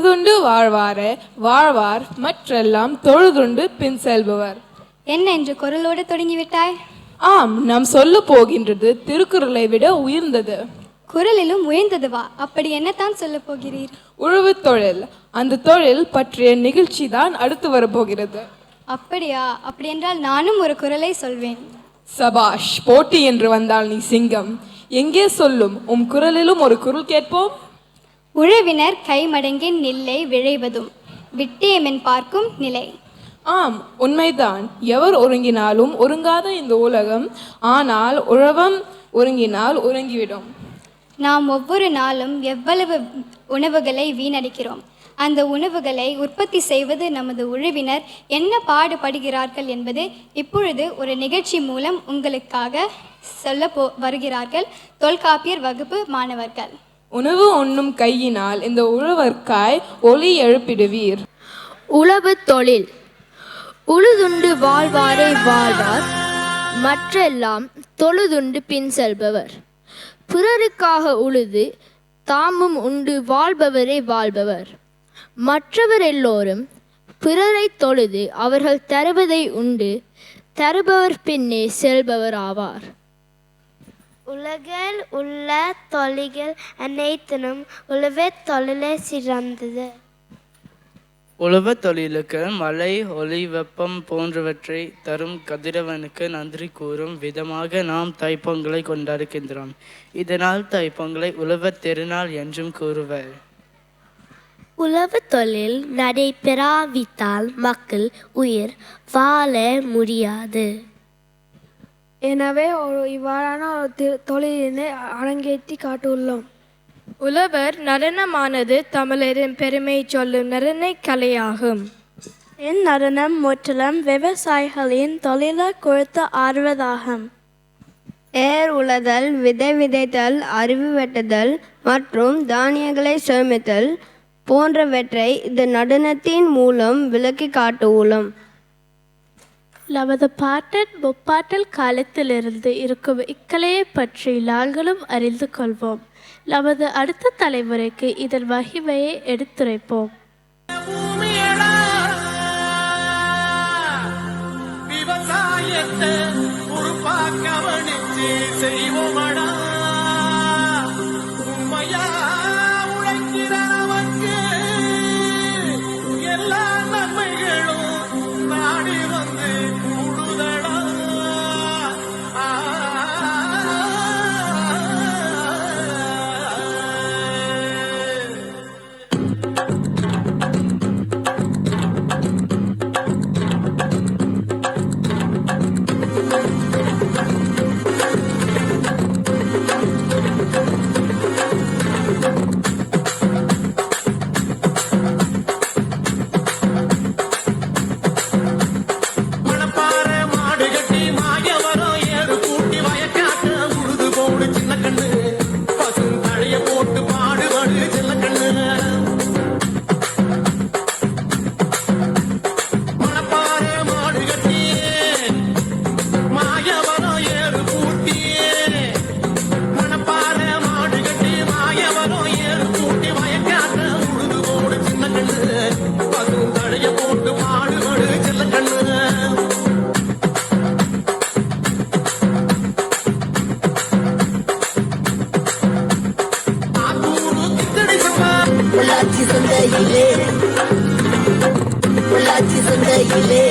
உழுதுண்டு வாழ்வாரே வாழ்வார் மற்றெல்லாம் தொழுதுண்டு பின் செல்பவர். என்ன என்று குரலோடு தொடங்கிவிட்டாய்? ஆம் நாம் சொல்ல போகின்றது திருக்குறளை விட உயர்ந்தது. குரலிலும் உயர்ந்ததுவா அப்படி என்னத்தான் சொல்லப் போகிறீர்? உழவு தொழில் அந்த தொழில் பற்றிய நிகழ்ச்சி தான் அடுத்து வரப்போகிறது அப்படியா அப்படியென்றால் நானும் ஒரு குரலை சொல்வேன். சபாஷ் போட்டி என்று வந்தால் நீ சிங்கம். எங்கே சொல்லும் உம் குரலிலும் ஒரு குரல் கேட்போம்? உழவினர் கைமடங்கின் நில்லை விழைவதும் விட்டேமென் பார்க்கும் நிலை. ஆம் உண்மைதான். எவர் ஒருங்கினாலும் ஒருங்காத இந்த உலகம் ஆனால் உழவம் ஒருங்கினால் ஒருங்கிவிடும் நாம் ஒவ்வொரு நாளும் எவ்வளவு உணவுகளை வீணடிக்கிறோம் அந்த உணவுகளை உற்பத்தி செய்வது நமது உழவினர் என்ன பாடுபடுகிறார்கள் என்பது இப்பொழுது ஒரு நிகழ்ச்சி மூலம் உங்களுக்காக சொல்ல போ வருகிறார்கள். தொல்காப்பியர் வகுப்பு மாணவர்கள். உணவு உண்ணும் கையினால் இந்த உழவர்க்காய் ஒளி எழுப்பிடுவீர். உழவு தொழில். உழுதுண்டு வாழ்வாரை வாழ்வார் மற்றெல்லாம் தொழுதுண்டு பின் செல்பவர். பிறருக்காக உழுது தாமும் உண்டு வாழ்பவரே வாழ்பவர். மற்றவர் எல்லோரும் பிறரை தொழுது அவர்கள் தருவதை உண்டு தருபவர் பின்னே செல்பவர் ஆவார். உலகில் உள்ள தொழில்கள் அனைத்திலும் உழவுத் தொழிலே சிறந்தது. உழவுத் தொழிலுக்கு மழை ஒளி வெப்பம் போன்றவற்றை தரும் கதிரவனுக்கு நன்றி கூறும் விதமாக நாம் தைப்பொங்கலை கொண்டாடுகின்றோம். இதனால் தைப்பொங்கலை உழவர் திருநாள் என்றும் கூறுவர். உழவு தொழில் நடைபெறாவிட்டால் மக்கள் உயிர் வாழ முடியாது. எனவே ஒரு இவ்வாறான ஒரு தொழிலினை அரங்கேற்றி காட்டியுள்ளோம். உழவர் நடனமானது தமிழரின் பெருமை சொல்லும் நடனக் கலையாகும். இந்நடனம் முற்றிலும் விவசாயிகளின் தொழிலை குறித்து ஆர்வதாகும். ஏர் உழுதல் விதை விதைத்தல் அருவி வெட்டுதல் மற்றும் தானியங்களை சேமித்தல் போன்றவற்றை இந்த நடனத்தின் மூலம் விளக்கி காட்டுவோம். நமது பாட்டன் முப்பாட்டல் காலத்திலிருந்து இருக்கும் இக்கலையை பற்றி நாங்களும் அறிந்து கொள்வோம். நமது அடுத்த தலைமுறைக்கு இதன் மகிமையை எடுத்துரைப்போம். விவசாயத்தை செய்வோம். Amen. சந்தையிலே உள்ளாட்சி சந்தையிலே